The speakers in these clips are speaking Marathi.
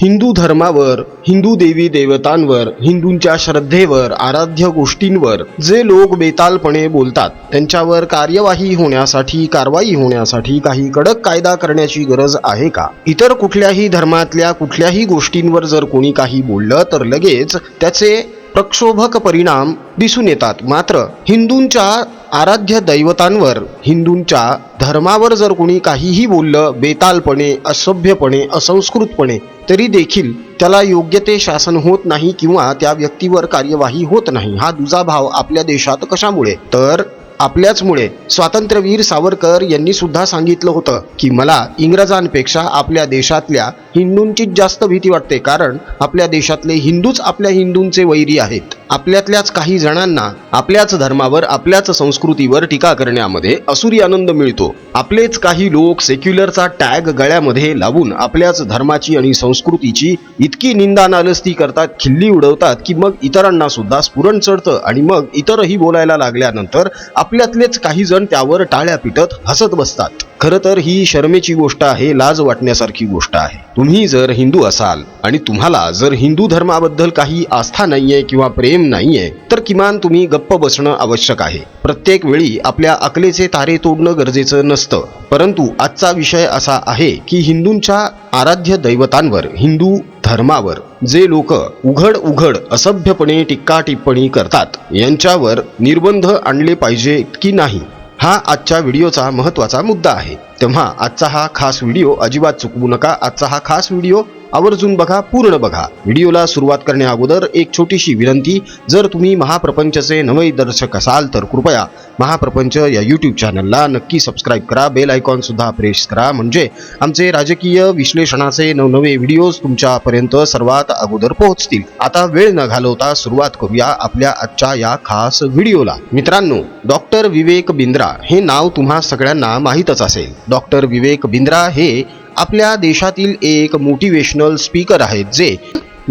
हिंदू धर्मावर हिंदू देवी देवतांवर हिंदूंच्या श्रद्धेवर आराध्य गोष्टींवर जे लोक बेतालपणे बोलतात त्यांच्यावर कार्यवाही होण्यासाठी कारवाई होण्यासाठी काही कडक कायदा करण्याची गरज आहे का? इतर कुठल्याही धर्मातल्या कुठल्याही गोष्टींवर जर कोणी काही बोललं तर लगेच त्याचे प्रक्षोभक परिणाम दिसून येतात. मात्र हिंदूंच्या आराध्य दैवतांवर हिंदूंच्या धर्मावर जर कोणी काहीही बोललं बेतालपणे असभ्यपणे असंस्कृतपणे तरी देखील त्याला योग्य ते शासन होत नाही किंवा त्या व्यक्तीवर कार्यवाही होत नाही. हा दुजाभाव आपल्या देशात कशामुळे? तर आपल्याचमुळे. स्वातंत्र्यवीर सावरकर यांनी सुद्धा सांगितलं होतं की मला इंग्रजांपेक्षा आपल्या देशातल्या हिंदूंचीच जास्त भीती वाटते कारण आपल्या देशातले हिंदूच आपल्या हिंदूंचे वैरी आहेत. आपल्यातल्याच काही जणांना आपल्याच धर्मावर आपल्याच संस्कृतीवर टीका करण्यामध्ये असुरी आनंद मिळतो. आपलेच काही लोक सेक्युलरचा टॅग गळ्यामध्ये लावून आपल्याच धर्माची आणि संस्कृतीची इतकी निंदा नालस्ती करतात खिल्ली उडवतात की मग इतरांना सुद्धा स्फुरण चढतं आणि मग इतरही बोलायला लागल्यानंतर आपल्यातलेच काही जण त्यावर टाळ्या पिटत हसत बसतात. खरं तर ही शर्मेची गोष्ट आहे लाज वाटण्यासारखी गोष्ट आहे. तुम्ही जर हिंदू असाल आणि तुम्हाला जर हिंदू धर्माबद्दल काही आस्था नाहीये किंवा प्रेम नाहीये तर किमान तुम्ही गप्प बसणं आवश्यक आहे. प्रत्येक वेळी आपल्या अकलेचे तारे तोडणं गरजेचं नसतं. परंतु आजचा विषय असा आहे की हिंदूंच्या आराध्य दैवतांवर हिंदू धर्मावर जे लोक उघड उघड असभ्यपणे टिक्का टिप्पणी करतात यांच्यावर निर्बंध आणले पाहिजे की नाही हा आजच्या व्हिडिओचा महत्त्वाचा मुद्दा आहे. तेव्हा आजचा हा खास व्हिडिओ अजिबात चुकवू नका. आजचा हा खास व्हिडिओ आवर्जून बघा पूर्ण बघा. व्हिडिओला सुरुवात करण्या अगोदर एक छोटीशी विनंती जर तुम्ही महाप्रपंचचे नवे दर्शक असाल तर कृपया महाप्रपंच या यूट्यूब चॅनलला नक्की सबस्क्राईब करा. बेल आयकॉन सुद्धा प्रेस करा. म्हणजे आमचे राजकीय विश्लेषणाचे नवनवे व्हिडिओज तुमच्यापर्यंत सर्वात अगोदर पोहोचतील. आता वेळ न घालवता सुरुवात करूया आपल्या आजच्या या खास व्हिडिओला. मित्रांनो डॉक्टर विवेक बिंद्रा हे नाव तुम्हा सगळ्यांना माहीतच असेल. डॉक्टर विवेक बिंद्रा हे आपल्या देशातील एक मोटिवेशनल स्पीकर आहेत जे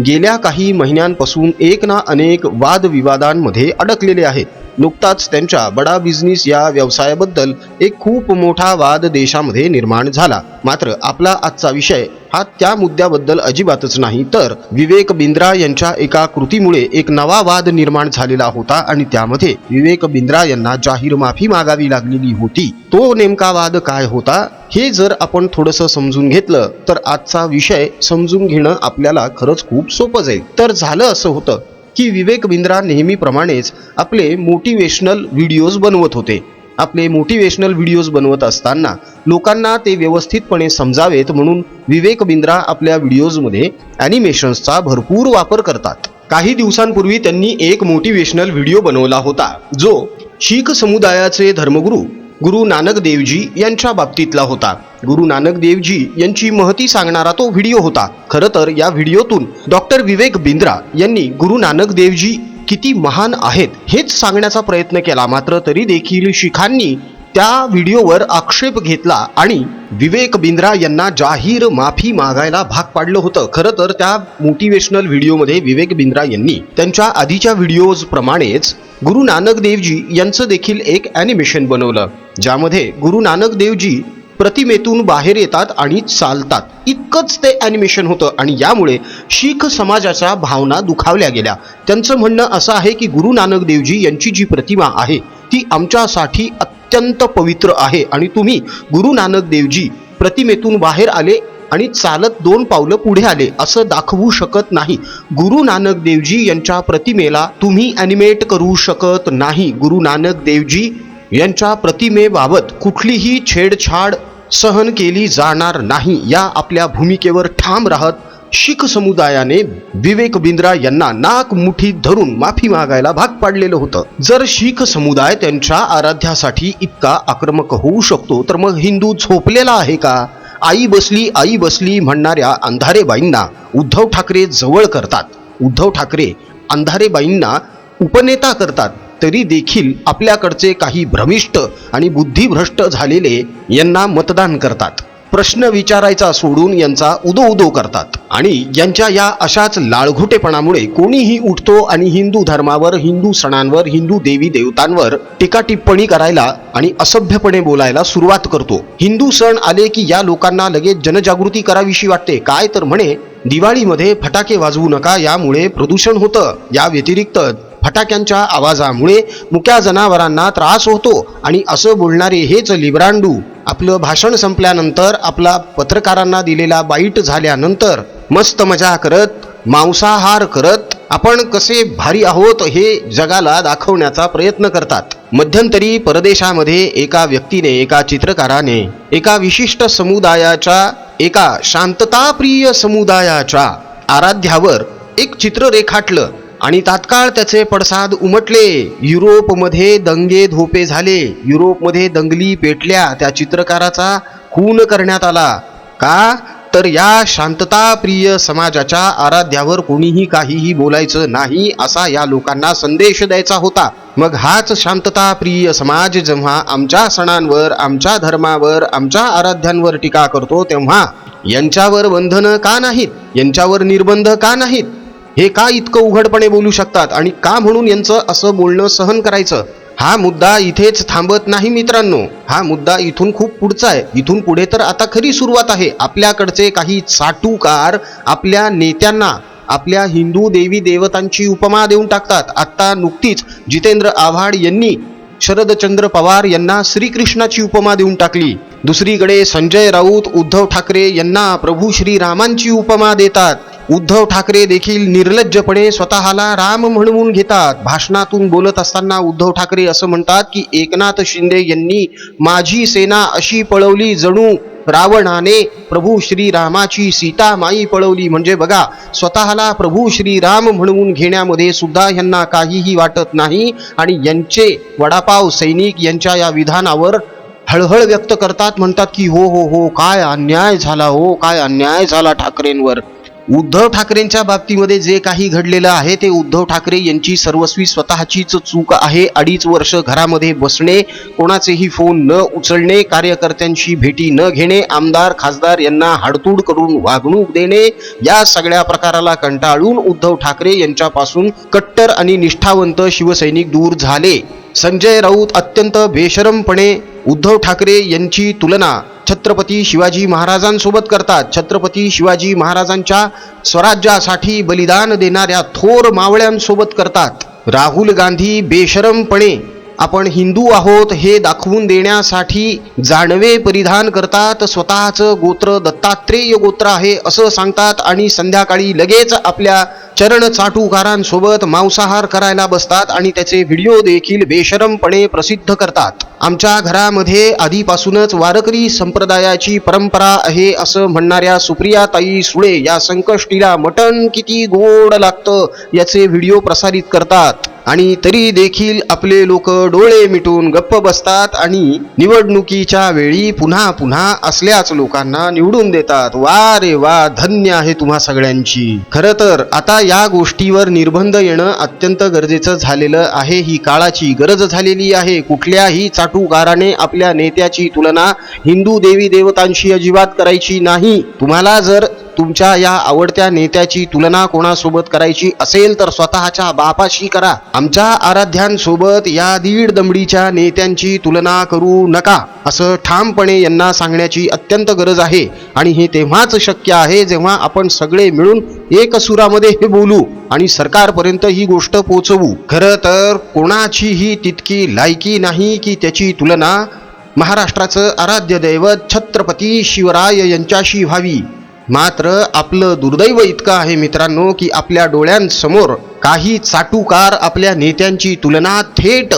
गेल्या काही महिन्यांपासून एक ना अनेक वादविवादांमध्ये अडकलेले आहेत. नुकताच त्यांच्या बडा बिझनेस या व्यवसायाबद्दल एक खूप मोठा वाद देशामध्ये निर्माण झाला. मात्र आपला आजचा विषय हा त्या मुद्द्याबद्दल अजिबातच नाही. तर विवेक बिंद्रा यांच्या एका कृतीमुळे एक नवा वाद निर्माण झालेला होता आणि त्यामध्ये विवेक बिंद्रा यांना जाहीर माफी मागावी लागलेली होती. तो नेमका वाद काय होता हे जर आपण थोडंसं समजून घेतलं तर आजचा विषय समजून घेणं आपल्याला खरंच खूप सोपं जाईल. तर झालं असं होतं की विवेक बिंद्रा नेहमीप्रमाणेच आपले मोटिवेशनल व्हिडिओज बनवत होते. आपले मोटिवेशनल व्हिडिओज बनवत असताना लोकांना ते व्यवस्थितपणे समजावेत म्हणून विवेक बिंद्रा आपल्या व्हिडिओजमध्ये ॲनिमेशन्सचा भरपूर वापर करतात. काही दिवसांपूर्वी त्यांनी एक मोटिवेशनल व्हिडिओ बनवला होता जो शीख समुदायाचे धर्मगुरू गुरु नानक देवजी यांच्या बाबतीतला होता. गुरु नानक देवजी यांची महती सांगणारा तो व्हिडिओ होता. खरं तर या व्हिडिओतून डॉक्टर विवेक बिंद्रा यांनी गुरु नानक देवजी किती महान आहेत हेच सांगण्याचा प्रयत्न केला. मात्र तरी देखील शिखांनी त्या व्हिडिओवर आक्षेप घेतला आणि विवेक बिंद्रा यांना जाहीर माफी मागायला भाग पाडलं होतं. खरं तर त्या मोटिवेशनल व्हिडिओमध्ये विवेक बिंद्रा यांनी त्यांच्या आधीच्या व्हिडिओज प्रमाणेच गुरु नानक देवजी यांचं देखील एक ॲनिमेशन बनवलं ज्यामध्ये गुरु नानक देवजी प्रतिमेतून बाहेर येतात आणि चालतात. इतकंच ते ॲनिमेशन होतं आणि यामुळे शीख समाजाच्या भावना दुखावल्या गेल्या. त्यांचं म्हणणं असं आहे की गुरु नानक देवजी यांची जी प्रतिमा आहे ती आमच्यासाठी अत्यंत पवित्र आहे आणि तुम्ही गुरु नानक देवजी प्रतिमेतून बाहेर आले आणि चालत दोन पावलं पुढे आले असं दाखवू शकत नाही. गुरु नानक देवजी यांच्या प्रतिमेला तुम्ही ॲनिमेट करू शकत नाही. गुरु नानक देवजी यांच्या प्रतिमेबाबत कुठलीही छेडछाड सहन केली जाणार नाही. या आपल्या भूमिकेवर ठाम राहत शीख समुदायाने विवेक बिंद्रा यांना नाक मुठीत धरून माफी मागायला भाग पाडलेलं होतं. जर शीख समुदाय त्यांच्या आराध्यासाठी इतका आक्रमक होऊ शकतो तर मग हिंदू झोपलेला आहे का? आई बसली आई बसली म्हणणाऱ्या अंधारेबाईंना उद्धव ठाकरे जवळ करतात. उद्धव ठाकरे अंधारेबाईंना उपनेता करतात तरी देखील आपल्याकडचे काही भ्रमिष्ट आणि बुद्धिभ्रष्ट झालेले यांना मतदान करतात. प्रश्न विचारायचा सोडून यांचा उदो उदो करतात. आणि यांच्या या अशाच लाळघुटेपणामुळे कोणीही उठतो आणि हिंदू धर्मावर हिंदू सणांवर हिंदू देवी देवतांवर टीका टिप्पणी करायला आणि असभ्यपणे बोलायला सुरुवात करतो. हिंदू सण आले की या लोकांना लगेच जनजागृती करावीशी वाटते. काय तर म्हणे दिवाळीमध्ये फटाके वाजवू नका यामुळे प्रदूषण होतं. या व्यतिरिक्त फटाक्यांच्या आवाजामुळे मुक्या जनावरांना त्रास होतो आणि असं बोलणारे हेच लिब्रांडू. आपलं भाषण संपल्यानंतर आपला पत्रकारांना दिलेला बाईट झाल्यानंतर मस्त मजा करत मांसाहार करत आपण कसे भारी आहोत हे जगाला दाखवण्याचा प्रयत्न करतात. मध्यंतरी परदेशामध्ये एका व्यक्तीने एका चित्रकाराने एका विशिष्ट समुदायाच्या एका शांतताप्रिय समुदायाच्या आराध्यावर एक चित्र रेखाटलं आणि तात्काळ त्याचे पडसाद उमटले. युरोपमध्ये दंगे धोपे झाले. युरोपमध्ये दंगली पेटल्या. त्या चित्रकाराचा खून करण्यात आला. का? तर या शांतताप्रिय समाजाच्या आराध्यावर कोणीही काहीही बोलायचं नाही असा या लोकांना संदेश द्यायचा होता. मग हाच शांतताप्रिय समाज जेव्हा आमच्या सणांवर आमच्या धर्मावर आमच्या आराध्यांवर टीका करतो तेव्हा यांच्यावर बंधनं का नाहीत? यांच्यावर निर्बंध का नाहीत? हे का इतकं उघडपणे बोलू शकतात? आणि का म्हणून यांचं असं बोलणं सहन करायचं? हा मुद्दा इथेच थांबत नाही मित्रांनो. हा मुद्दा इथून खूप पुढचा आहे. इथून पुढे तर आता खरी सुरुवात आहे. आपल्याकडचे काही चाटूकार आपल्या नेत्यांना आपल्या हिंदू देवी देवतांची उपमा देऊन टाकतात. आत्ता नुकतीच जितेंद्र आव्हाड यांनी शरदचंद्र पवार यांना श्रीकृष्णाची उपमा देऊन टाकली. दुसरीकडे संजय राऊत उद्धव ठाकरे यांना प्रभू श्रीरामांची उपमा देतात. उद्धव ठाकरे देखील निर्लज्जपणे स्वतःला राम म्हणवून घेतात. भाषणातून बोलत असताना उद्धव ठाकरे असं म्हणतात की एकनाथ शिंदे यांनी माझी सेना अशी पळवली जणू रावणाने प्रभू श्रीरामाची सीता माई पळवली. म्हणजे बघा स्वतःला प्रभू श्रीराम म्हणवून घेण्यामध्ये सुद्धा यांना काहीही वाटत नाही आणि यांचे वडापाव सैनिक यांच्या या विधानावर हळहळ व्यक्त करतात. म्हणतात की हो हो हो काय अन्याय झाला हो काय अन्याय झाला ठाकरेंवर? उद्धव ठाकरेंच्या बाबतीमध्ये जे काही घडलेलं आहे ते उद्धव ठाकरे यांची सर्वस्वी स्वतःचीच चूक आहे. अडीच वर्ष घरामध्ये बसणे कोणाचेही फोन न उचलणे कार्यकर्त्यांशी भेटी न घेणे आमदार खासदार यांना हाडतूड करून वागणूक देणे या सगळ्या प्रकाराला कंटाळून उद्धव ठाकरे यांच्यापासून कट्टर आणि निष्ठावंत शिवसैनिक दूर झाले. संजय राऊत अत्यंत बेशरमपणे उद्धव ठाकरे यांची तुलना छत्रपती शिवाजी महाराजांसोबत करतात. छत्रपती शिवाजी महाराजांच्या स्वराज्यासाठी बलिदान देणाऱ्या थोर मावळ्यांसोबत करतात. राहुल गांधी बेशरमपणे आपण हिंदू आहोत हे दाखवून देण्यासाठी जाणवे परिधान करतात. स्वतःचं गोत्र दत्तात्रेय गोत्र आहे असं सांगतात आणि संध्याकाळी लगेच आपल्या चरण चाटूकारांसोबत मांसाहार करायला बसतात आणि त्याचे व्हिडिओ देखील बेशरमपणे प्रसिद्ध करतात. आमच्या घरामध्ये आधीपासूनच वारकरी संप्रदायाची परंपरा आहे असं म्हणणाऱ्या सुप्रियाताई सुळे या संकष्टीला मटण किती गोड लागतं याचे व्हिडिओ प्रसारित करतात. आणि तरी देखील आपले लोक डोळे मिटून गप्प बसतात आणि निवडणुकीच्या वेळी पुन्हा पुन्हा असल्याच लोकांना निवडून देतात. वा रे वा धन्य आहे तुम्हा सगळ्यांची. खरं तर आता या गोष्टीवर निर्बंध येणं अत्यंत गरजेचं झालेलं आहे. ही काळाची गरज झालेली आहे. कुठल्याही चाटूकाराने आपल्या नेत्याची तुलना हिंदू देवी देवतांशी अजिबात करायची नाही. तुम्हाला जर तुमच्या या आवडत्या नेत्याची तुलना कोणासोबत करायची असेल तर स्वतःच्या बापाशी करा. आमच्या आराध्यांसोबत या दीड दमडीच्या नेत्यांची तुलना करू नका असं ठामपणे यांना सांगण्याची अत्यंत गरज आहे. आणि हे तेव्हाच शक्य आहे जेव्हा आपण सगळे मिळून एक सुरामध्ये हे बोलू आणि सरकारपर्यंत ही गोष्ट पोचवू. खरं तर कोणाचीही तितकी लायकी नाही की त्याची तुलना महाराष्ट्राचं आराध्य दैवत छत्रपती शिवराय यांच्याशी व्हावी. मात्र आपलं दुर्दैव इतकं आहे मित्रांनो की आपल्या डोळ्यांसमोर काही चाटूकार आपल्या नेत्यांची तुलना थेट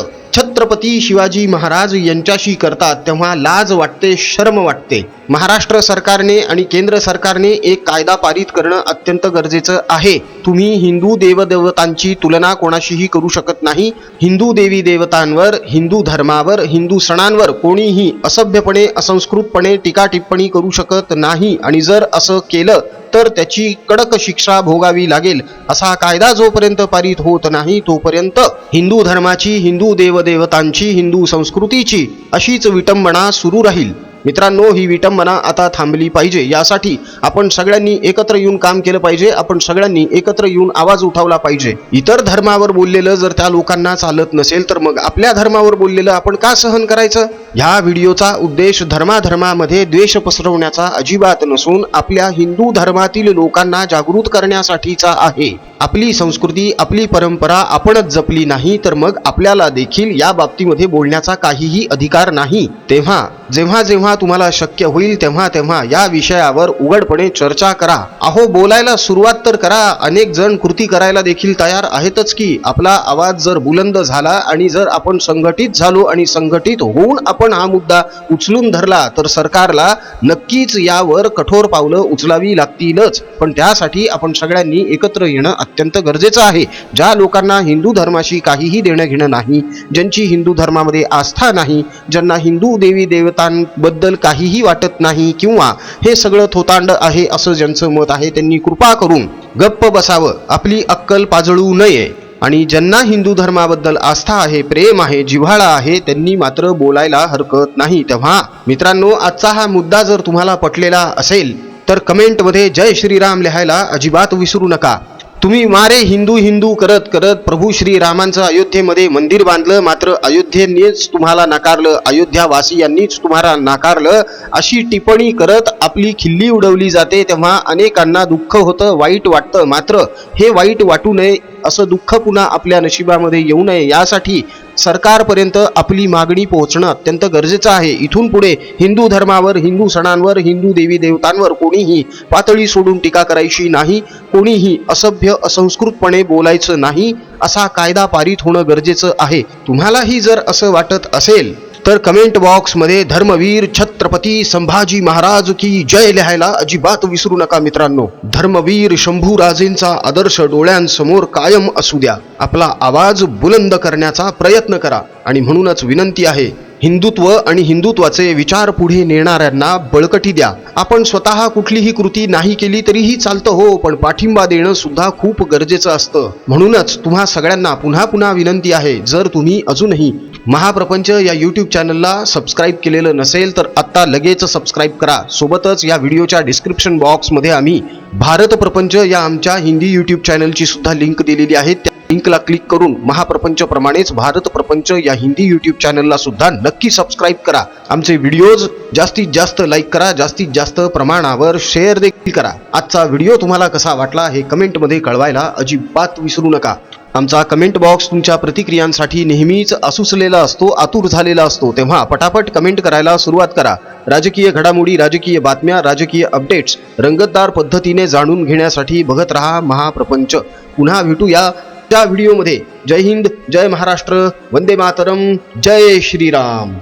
छत्रपती शिवाजी महाराज यांच्याशी करतात तेव्हा लाज वाटते शर्म वाटते. महाराष्ट्र सरकारने आणि केंद्र सरकारने एक कायदा पारित करणं अत्यंत गरजेचं आहे. तुम्ही हिंदू देवदेवतांची तुलना कोणाशीही करू शकत नाही. हिंदू देवी देवतांवर हिंदू धर्मावर हिंदू सणांवर कोणीही असभ्यपणे असंस्कृतपणे टीका टिप्पणी करू शकत नाही. आणि जर असं केलं तर त्याची कडक शिक्षा भोगावी लागेल. असा कायदा जोपर्यंत पारित होत नाही तोपर्यंत हिंदू धर्माची हिंदू देवदेवता देवदेवतांची हिंदू संस्कृतीची अशीच विटंबना सुरू राहील. मित्रांनो ही विटंबना आता थांबली पाहिजे. यासाठी आपण सगळ्यांनी एकत्र येऊन काम केलं पाहिजे. आपण सगळ्यांनी एकत्र येऊन आवाज उठवला पाहिजे. इतर धर्मावर बोललेलं जर त्या लोकांना चालत नसेल तर मग आपल्या धर्मावर बोललेलं आपण का सहन करायचं? ह्या व्हिडिओचा उद्देश धर्माधर्मामध्ये द्वेष पसरवण्याचा अजिबात नसून आपल्या हिंदू धर्मातील लोकांना जागृत करण्यासाठीचा आहे. आपली संस्कृती आपली परंपरा आपणच जपली नाही तर मग आपल्याला देखील या बाबतीमध्ये बोलण्याचा काहीही अधिकार नाही. तेव्हा जेव्हा जेव्हा तुम्हाला शक्य होईल तेव्हा तेव्हा या विषयावर उघडपणे चर्चा करा. अहो बोलायला सुरुवात तर करा. अनेक जण कृती करायला देखील तयार आहेतच की आपला आवाज जर बुलंद झाला आणि जर आपण संघटित झालो आणि संघटित होऊन आपण हा मुद्दा उचलून धरला तर सरकारला नक्कीच यावर कठोर पावलं उचलावी लागतीलच. पण त्यासाठी आपण सगळ्यांनी एकत्र येणं अत्यंत गरजेचं आहे. ज्या लोकांना हिंदू धर्माशी काहीही देणं घेणं नाही ज्यांची हिंदू धर्मामध्ये आस्था नाही ज्यांना हिंदू देवी देवतांबद्दल काहीही वाटत नाही किंवा हे सगळं थोतांड आहे असं ज्यांचं मत आहे त्यांनी कृपा करून गप्प बसावं आपली अक्कल पाजळू नये. आणि ज्यांना हिंदू धर्माबद्दल आस्था आहे प्रेम आहे जिव्हाळा आहे त्यांनी मात्र बोलायला हरकत नाही. तेव्हा मित्रांनो आजचा हा मुद्दा जर तुम्हाला पटलेला असेल तर कमेंटमध्ये जय श्रीराम लिहायला अजिबात विसरू नका. तुम्ही मारे हिंदू हिंदू करत करत प्रभू श्रीरामांचं अयोध्येमध्ये मंदिर बांधलं मात्र अयोध्येनेच तुम्हाला नाकारलं अयोध्यावासियांनीच तुम्हाला नाकारलं. अशी टिप्पणी करत आपली खिल्ली उडवली जाते तेव्हा अनेकांना दुःख होतं वाईट वाटतं. मात्र हे वाईट वाटू नये असं दुःख पुन्हा आपल्या नशिबामध्ये येऊ नये. यासाठी सरकारपर्यंत आपली मागणी पोहोचणं अत्यंत गरजेचं आहे. इथून पुढे हिंदू धर्मावर हिंदू सणांवर हिंदू देवी देवतांवर कोणीही पातळी सोडून टीका करायची नाही कोणीही असभ्य असंस्कृतपणे बोलायचं नाही असा कायदा पारित होणं गरजेचं आहे. तुम्हालाही जर असं वाटत असेल तर कमेंट बॉक्समध्ये धर्मवीर छत्रपती संभाजी महाराज की जय लिहायला अजिबात विसरू नका मित्रांनो. धर्मवीर शंभूराजेंचा आदर्श डोळ्यांसमोर कायम असू द्या. आपला आवाज बुलंद करण्याचा प्रयत्न करा आणि म्हणूनच विनंती आहे हिंदुत्व आणि हिंदुत्वाचे विचार पुढे नेणाऱ्यांना बळकटी द्या. आपण स्वतः कुठलीही कृती नाही केली तरीही चालतं हो पण पाठिंबा देणं सुद्धा खूप गरजेचं असतं. म्हणूनच तुम्हा सगळ्यांना पुन्हा पुन्हा विनंती आहे जर तुम्ही अजूनही महाप्रपंच या यूट्यूब चॅनलला सबस्क्राईब केलेलं नसेल तर आत्ता लगेच सबस्क्राईब करा. सोबतच या व्हिडिओच्या डिस्क्रिप्शन बॉक्समध्ये आम्ही भारत प्रपंच या आमच्या हिंदी यूट्यूब चॅनलची सुद्धा लिंक दिलेली आहे. त्या लिंकला क्लिक करून महाप्रपंच प्रमाणेच भारत प्रपंच या हिंदी यूट्यूब चॅनलला सुद्धा नक्की सबस्क्राईब करा. आमचे व्हिडिओज जास्तीत जास्त लाईक करा जास्तीत जास्त प्रमाणावर शेअर देखील करा. आजचा व्हिडिओ तुम्हाला कसा वाटला हे कमेंटमध्ये कळवायला अजिबात विसरू नका. आमचा कमेंट बॉक्स तुमच्या प्रतिक्रियांसाठी नेहमीच असुसलेला असतो आतुर झालेला असतो. तेव्हा पटापट कमेंट करायला सुरुवात करा. राजकीय घडामोडी राजकीय बातम्या राजकीय अपडेट्स रंगतदार पद्धतीने जाणून घेण्यासाठी बघत रहा महाप्रपंच. पुन्हा भेटूया त्या व्हिडिओमध्ये जय हिंद जय महाराष्ट्र वंदे मातरम जय श्रीराम.